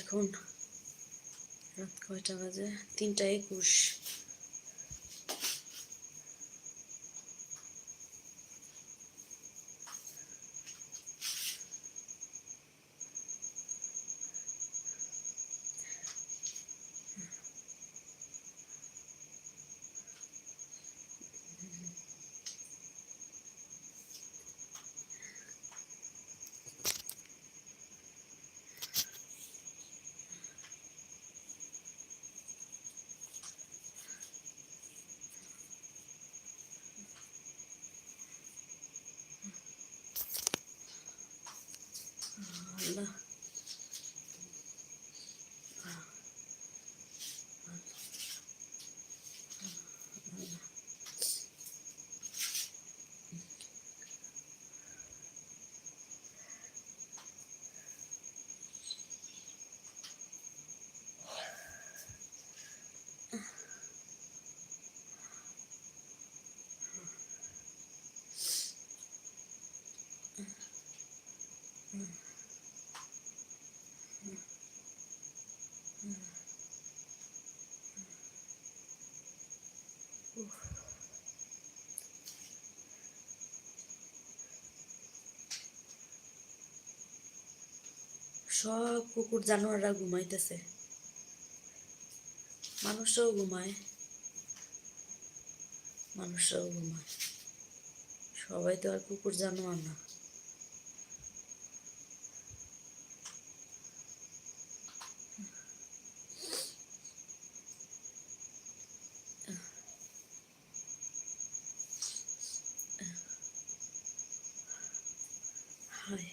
এখন রাত কয়টা বাজে? তিনটা একুশ। আল্লাহ সব কুকুর জানোয়াররা ঘুমাইতেছে। মানুষরাও ঘুমায়। মানুষরাও ঘুমায়। সবাই তো আর কুকুর জানোয়ার না। হাই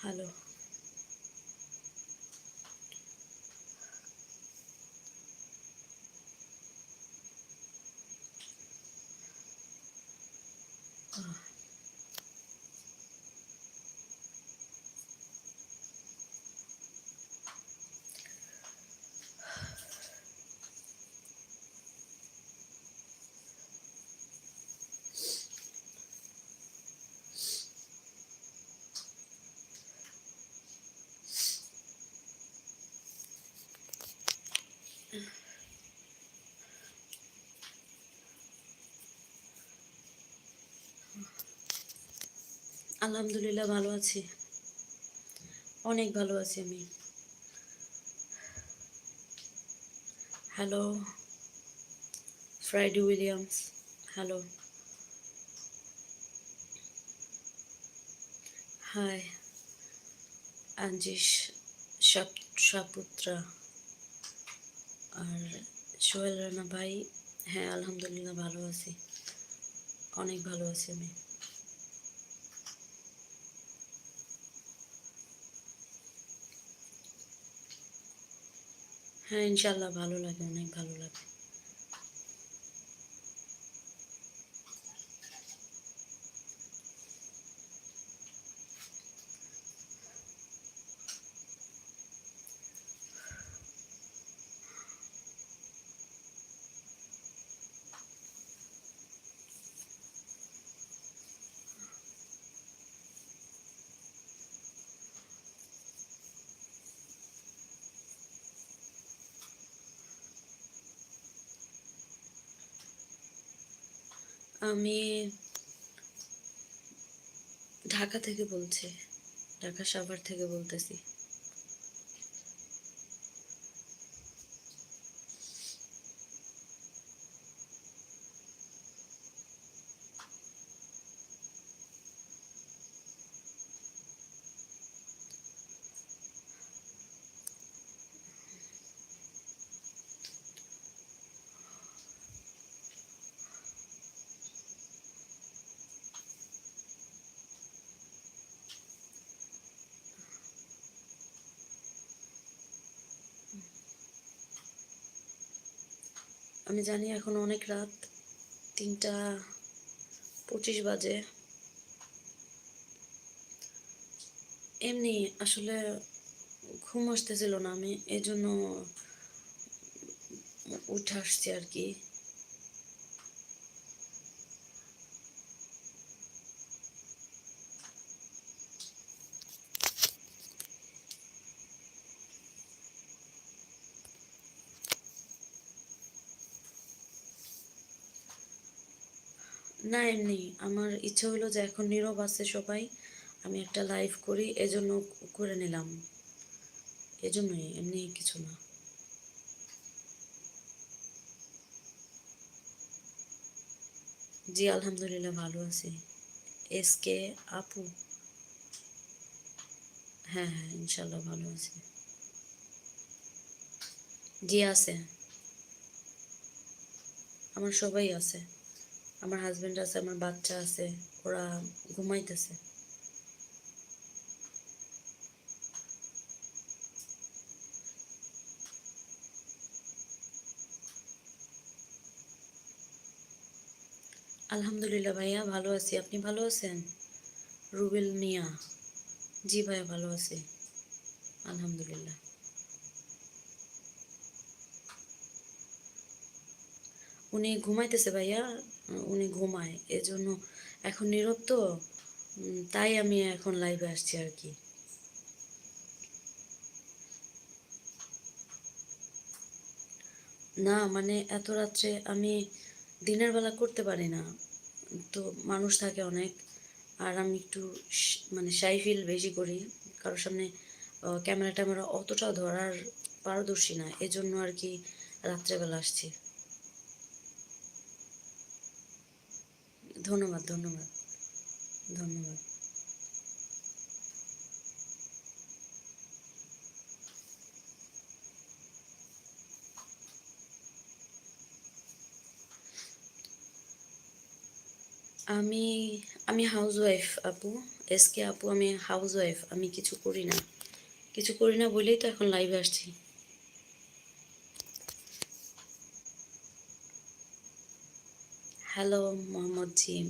হ্যালো আলহামদুলিল্লাহ ভালো আছি। অনেক ভালো আছি আমি। Hello Friday Williams hello hi আঞ্জিস সাপ সাপুত্রা আর সোহেল রানা ভাই হ্যাঁ আলহামদুলিল্লাহ ভালো আছি। অনেক ভালো আছি আমি। হ্যাঁ ইনশাল্লাহ ভালো লাগে অনেক ভালো লাগে। আমি ঢাকা থেকে বলছি ঢাকা সাভার থেকে বলতেছি। আমি জানি এখন অনেক রাত, তিনটা পঁচিশ বাজে। এমনি আসলে ঘুম আসতেছিল না আমি, এজন্য জন্য উঠে আসছি আর কি। না, এমনি। আমার ইচ্ছা হলো যে এখন নীরব আছে সবাই, আমি একটা লাইভ করি, এজন্য করে নিলাম। এজন্যই, এমনি কিছু না। জি, আলহামদুলিল্লাহ ভালো আছি। এস কে আপু? হ্যাঁ হ্যাঁ ইনশাল্লাহ ভালো আছি। জি, আছে। আমার সবাই আছে। আমার হাজবেন্ড আছে, আমার বাচ্চা আছে, ওরা ঘুমাইতেছে। আলহামদুলিল্লাহ ভাইয়া, ভালো আছি। আপনি ভালো আছেন? রুবেল মিয়া। জি ভাইয়া, ভালো আছি। আলহামদুলিল্লাহ। উনি ঘুমাইতেছে ভাইয়া, উনি ঘুমায়, এজন্য এখন নীরব তো তাই আমি এখন লাইভে আসছি আর কি। না মানে এত রাত্রে আমি দিনের বেলা করতে পারি না, তো মানুষ থাকে অনেক, আর আমি একটু মানে শাই ফিল বেশি করি, কারোর সামনে ক্যামেরা ট্যামেরা অতটাও ধরার পারদর্শী না, এজন্য আর কি রাত্রেবেলা আসছি। ধন্যবাদ ধন্যবাদ ধন্যবাদ। আমি আমি হাউস ওয়াইফ আপু। এস কে আপু, আমি হাউস ওয়াইফ আমি কিছু করি না। কিছু করি না বলেই তো এখন লাইভে আসছি। হ্যালো মোহাম্মদ জিম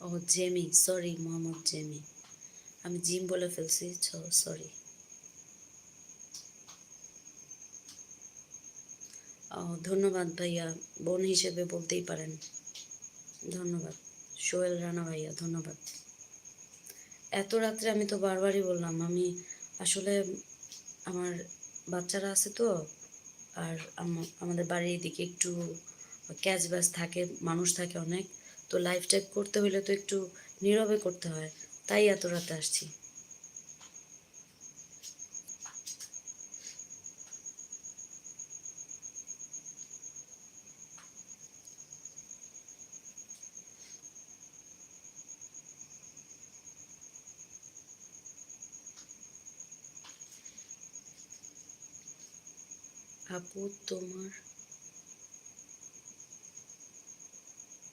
ও জেমি সরি মোহাম্মদ জেমি আমি জিম বলে ফেলছি সরি ও ধন্যবাদ ভাইয়া। বোন হিসেবে বলতেই পারেন। ধন্যবাদ। সোহেল রানা ভাইয়া, ধন্যবাদ। এত রাত্রে আমি তো বারবারই বললাম, আমি আসলে আমার বাচ্চারা আছে তো, আর আমাদের বাড়ির এদিকে একটু ক্যাচ ব্যাচ থাকে, মানুষ থাকে অনেক, তো লাইফ টাইপ করতে হলে তো একটু নীরবে করতে হয়, তাই এত রাতে আসছি। আপু তোমার।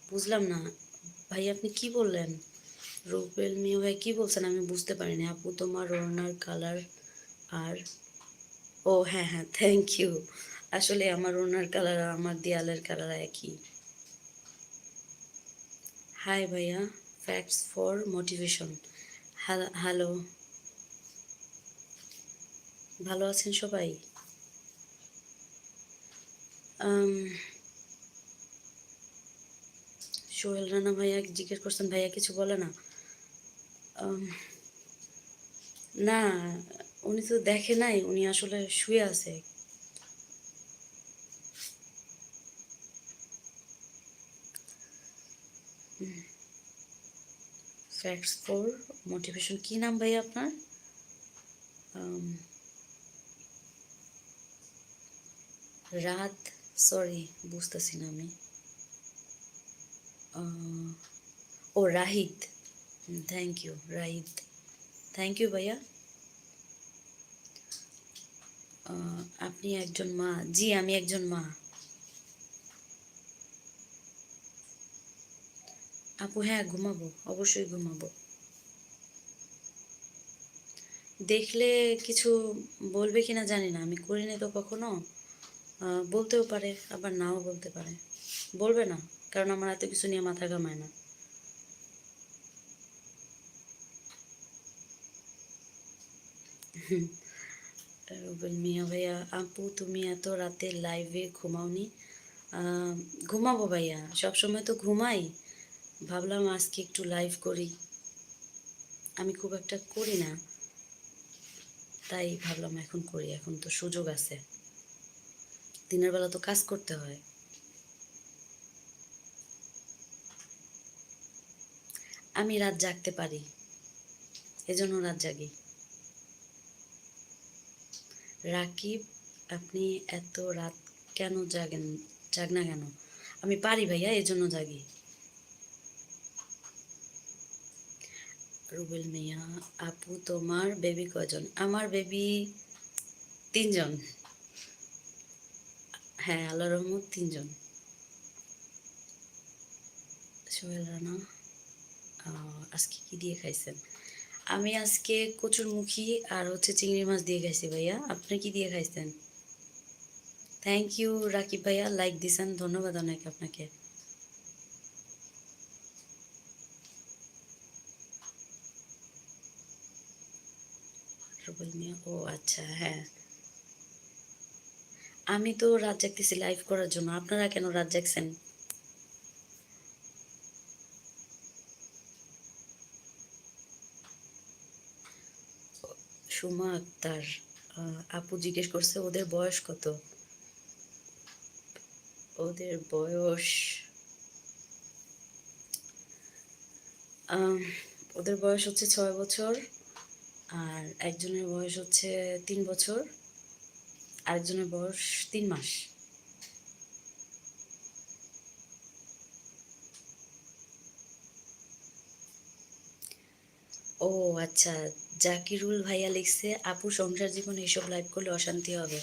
বুঝলাম না। ভাই, আপনি কি বললেন? রুবেল মিয়া ভাই, কি বলছেন? আমি বুঝতে পারিনি। আপু, তোমার ওড়নার কালার আর ও হ্যাঁ হ্যাঁ থ্যাংক ইউ আসলে আমার ওড়নার কালার আর আমার দেয়ালের কালার একই। হাই ভাইয়া। ফ্যাক্টস ফর মোটিভেশন হ্যালো ভালো আছেন সবাই? সোহেল রানা ভাইয়া জিজ্ঞেস করছেন, ভাইয়া কিছু বলে না? না, উনি তো দেখে নাই, উনি আসলে শুয়ে আছে। ফ্যাক্টস ফর মোটিভেশন কি নাম ভাইয়া আপনার? রাত সরি বুঝতেছি না আমি। ও Rahid thank you Rahid thank you ভাইয়া। আপনি একজন মা। জি, আমি একজন মা। আপু হ্যাঁ ঘুমাবো, অবশ্যই ঘুমাবো। দেখলে কিছু বলবে কিনা জানি না। আমি করিনি তো কখনো। বলতেও পারে, আবার নাও বলতে পারে। বলবে না, কারণ আমার এত কিছু নিয়ে মাথা ঘামায় না। রুবেল মিয়া ভাইয়া, আপু তুমি এত রাতে লাইভে ঘুমাওনি? ঘুমাবো ভাইয়া, সবসময় তো ঘুমাই। ভাবলাম আজকে একটু লাইভ করি। আমি খুব একটা করি না। তাই ভাবলাম এখন করি, এখন তো সুযোগ আছে। দিনের বেলা তো কাজ করতে হয়। আমি রাত জাগতে পারি, এজন্য রাত জাগি। রাকিব, আপনি এত রাত কেন জাগেন, জাগ না কেন? আমি পারি ভাইয়া এই জন্য জাগি। রুবেল মিয়া, আপু তোমার বেবি কজন আমার বেবি তিনজন। হ্যাঁ আল্লাহ রহমত তিনজন। সোহেল রানা আহ, আজকে কি দিয়ে খাইছেন? আমি আজকে কচুর মুখী আর হচ্ছে চিংড়ি মাছ দিয়ে খাইছি ভাইয়া। আপনি কি দিয়ে খাইছেন? থ্যাংক ইউ রাকিব ভাইয়া। লাইক দিছেন ধন্যবাদ অনেক আপনাকে। রুবেল মিয়া ও আচ্ছা হ্যাঁ। আমি তো রাত জাগতেছি লাইভ করার জন্য। আপনারা কেন রাত জাগছেন? সুমা আক্তার আপু জিজ্ঞেস করছে, ওদের বয়স কত? ওদের বয়স ওদের বয়স হচ্ছে ছয় বছর আর একজনের বয়স হচ্ছে তিন বছর। আরেকজনের বয়স তিন মাস। ও আচ্ছা জাকিরুল ভাইয়া লিখছে, আপু, সংসার জীবন এসব লাইভ করলে অশান্তি হবে।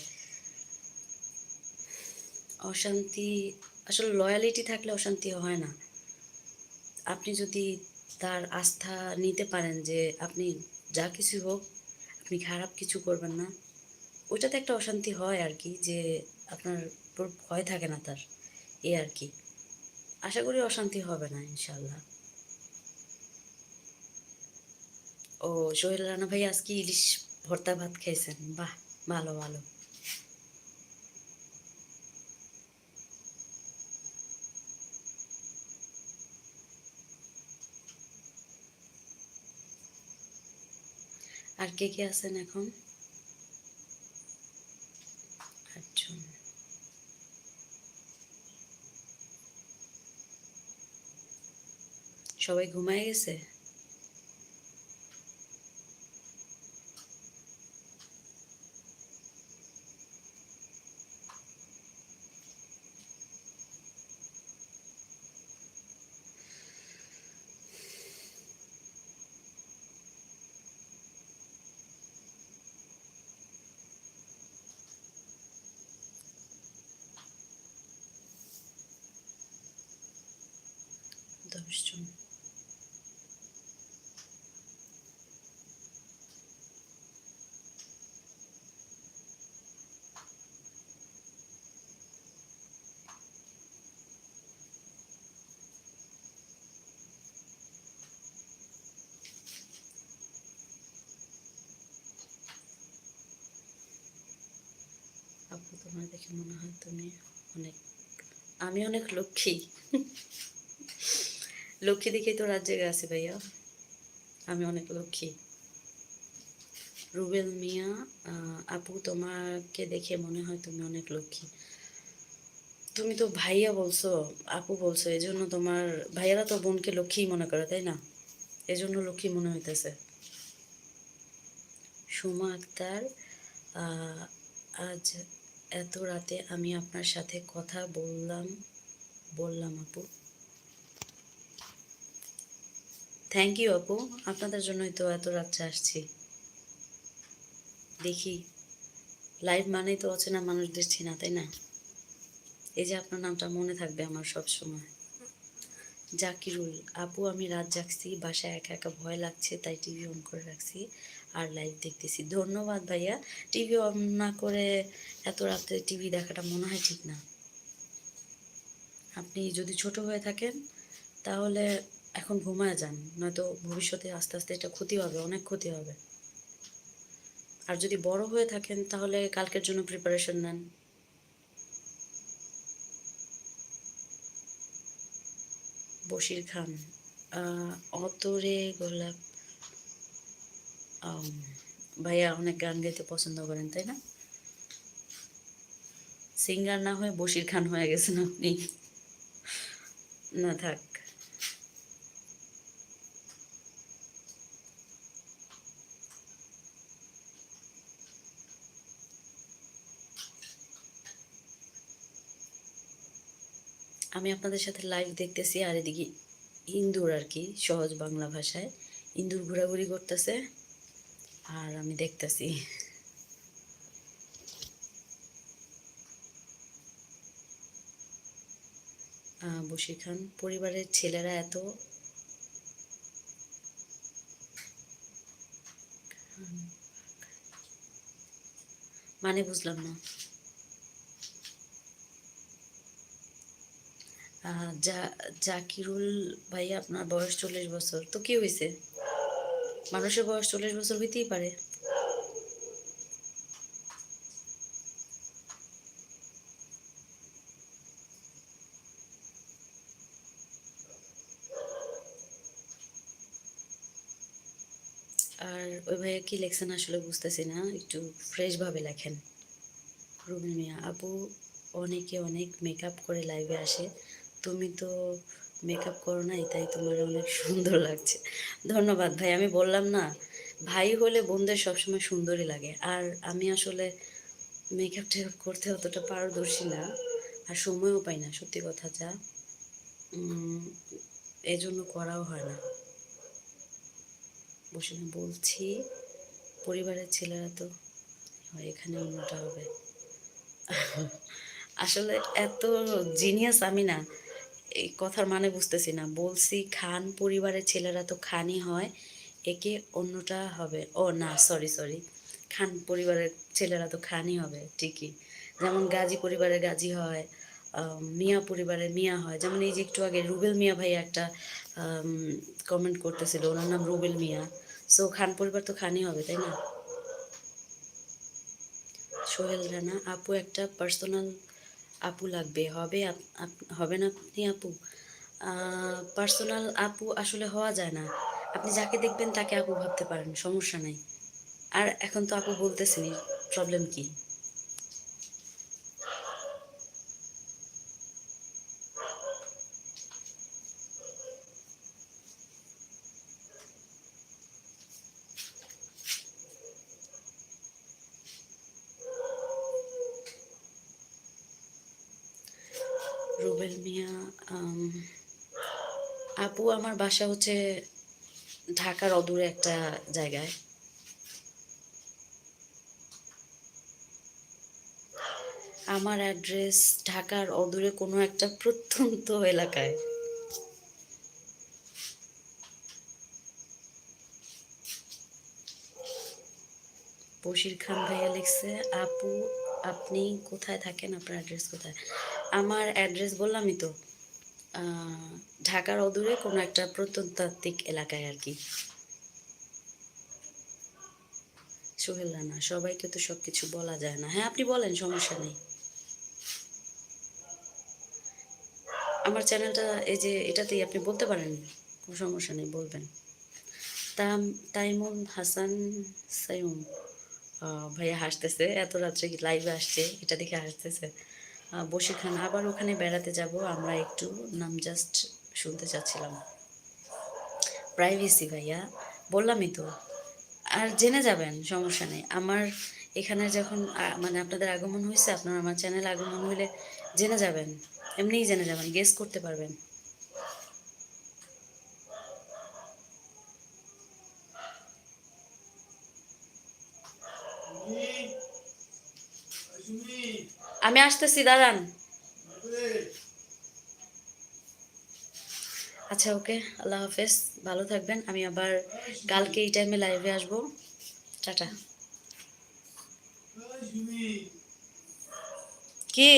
অশান্তি, আসলে লয়ালিটি থাকলে অশান্তি হয় না। আপনি যদি তার আস্থা নিতে পারেন যে আপনি যা কিছু হোক, আপনি খারাপ কিছু করবেন না। ওইটাতে একটা অশান্তি হয় আর কি, যে আপনার ভয় থাকে না তার এই আর কি। আশা করি অশান্তি হবে না ইনশাল্লাহ ও, সোহেল রানা ভাই আজকে ইলিশ ভর্তা ভাত খাইছেন বাহ, ভালো ভালো। আর কে কে আছেন এখন? সবাই ঘুমায় গেছে দশজন আপু তোমার দেখে মনে হয় তুমি অনেক, আমি অনেক লক্ষ্মী। লক্ষ্মী দেখেই তো রাত জেগে আছি ভাইয়া। আমি অনেক লক্ষ্মী। রুবেল মিয়া আপু তোমাকে দেখে মনে হয় তুমি অনেক লক্ষ্মী। তুমি তো ভাইয়া বলছো, আপু বলছো এই জন্য তোমার, ভাইয়ারা তো বোনকে লক্ষ্মী মনে করে, তাই না? এজন্য লক্ষ্মী মনে হইতেছে। সুমা আক্তার আজ এত রাতে আমি আপনার সাথে কথা বললাম বললাম আপু। থ্যাংক ইউ আপু, আপনাদের জন্যই তো এত রাত্রে আসছি। দেখি লাইভ মানেই তো অচেনা মানুষদের চিনা, তাই না? এই যে আপনার নামটা মনে থাকবে আমার সব সময়। জাকিরুল, আপু আমি রাত জাগছি, বাসায় একা একা ভয় লাগছে, তাই টিভি অন করে রাখছি। আর লাইভ দেখতেছি। ধন্যবাদ ভাইয়া। টিভি অন না করে এত রাতে টিভি দেখাটা মনে হয় ঠিক না। আপনি যদি ছোট হয়ে থাকেন, তাহলে এখন ঘুমায় যান। নয়তো ভবিষ্যতে আস্তে আস্তে এটা ক্ষতি হবে, অনেক ক্ষতি হবে। আর যদি বড় হয়ে থাকেন, তাহলে কালকের জন্য প্রিপারেশন নেন। বশির খান অতরে গোলাপ ভাইয়া অনেক গান গাইতে পছন্দ করেন, তাই না? সিঙ্গার না হয়ে বশির খান হয়ে গেছেন আপনি। না, থাক। আমি আপনাদের সাথে লাইভ দেখতেছি, আর এদিকে ইন্দুর আর কি, সহজ বাংলা ভাষায়। ইন্দুর ঘোরাঘুরি করতেছে। আর আমি দেখতেছি। বশির খান, পরিবারের ছেলেরা এত মানে বুঝলাম না। জা, জাকিরুল ভাই আপনার বয়স চল্লিশ বছর, তো কি হয়েছে মানুষের বয়স চল্লিশ বছর হইতেই পারে। আর ওই ভাইয়া কি লেখছেন আসলে বুঝতেছি না, একটু ফ্রেশ ভাবে লেখেন। রুবিন মিয়া, আপু অনেকে অনেক মেকআপ করে লাইভে আসে। তুমি তো মেকআপ করো নাই, তাই তোমার অনেক সুন্দর লাগছে। ধন্যবাদ ভাই, আমি বললাম না, ভাই হলে বোনদের সবসময় সুন্দরই লাগে। আর আমি আসলে মেকআপ টেকআপ করতে অতটা পারদর্শী না, আর সময়ও পাই না, সত্যি কথা যা। এজন্য করাও হয় না। বসে বলছি, পরিবারের ছেলেরা তো এখানে অন্যটা হবে। আসলে এত জিনিয়াস আমি না এই কথার মানে বুঝতেছি না। বলছি, খান পরিবারের ছেলেরা তো খানি হয়, একে অন্যটা হবে। ও না সরি সরি খান পরিবারের ছেলেরা তো খানই হবে, ঠিকই। যেমন গাজী পরিবারের গাজী হয় মিয়া পরিবারের মিয়া হয়। যেমন এই যে একটু আগে রুবেল মিয়া ভাই একটা কমেন্ট করতেছিল, ওনার নাম রুবেল মিয়া। সো খান পরিবার তো খানই হবে, তাই না? সোহেল রানা, আপু একটা পার্সোনাল আপু লাগবে, হবে হবে না আপনি আপু? পার্সোনাল আপু আসলে হওয়া যায় না। আপনি যাকে দেখবেন তাকে আপু ভাবতে পারেন, সমস্যা নাই। আর এখন তো আপু বলতেছেনি প্রবলেম কি? রুবেল মিয়া আপু আমার বাসা হচ্ছে ঢাকার অদূরে একটা জায়গায়। আমার অ্যাড্রেস ঢাকার অদূরে কোনো একটা প্রত্যন্ত এলাকায়। বশির খান ভাইয়া লিখছে, আপু, আপনি কোথায় থাকেন? আপনার অ্যাড্রেস কোথায়? আমার অ্যাড্রেস বললামই তো ঢাকার অদূরে কোনো একটা প্রত্যন্তাত্ত্বিক এলাকায় আর কি। সোহেল রানা, সবাইকে তো সব কিছু বলা যায় না। হ্যাঁ আপনি বলেন, সমস্যা নেই। আমার চ্যানেলটা, এই যে এটাতেই আপনি বলতে পারেন, কোনো সমস্যা নেই, বলবেন। তাম তাইমুন হাসান সাইম ভাইয়া হাসতেছে, এত রাত্রে লাইভে আসছে, এটা দেখে হাসতেছে। আহ, বসির খান। আবার ওখানে বেড়াতে যাব। আমরা একটু নাম জাস্ট শুনতে চাচ্ছিলাম। প্রাইভেসি ভাইয়া বললামই তো। আর জেনে যাবেন সমস্যা নেই। আমার এখানে যখন মানে আপনাদের আগমন হয়েছে আপনার আমার চ্যানেল আগমন হইলে জেনে যাবেন। এমনিই জেনে যাবেন গেস করতে পারবেন। আমি আসতেছি দাঁড়ান আচ্ছা ওকে আল্লাহ হাফেজ ভালো থাকবেন। আমি আবার কালকে এই টাইমে লাইভে আসব। টাটা। কি?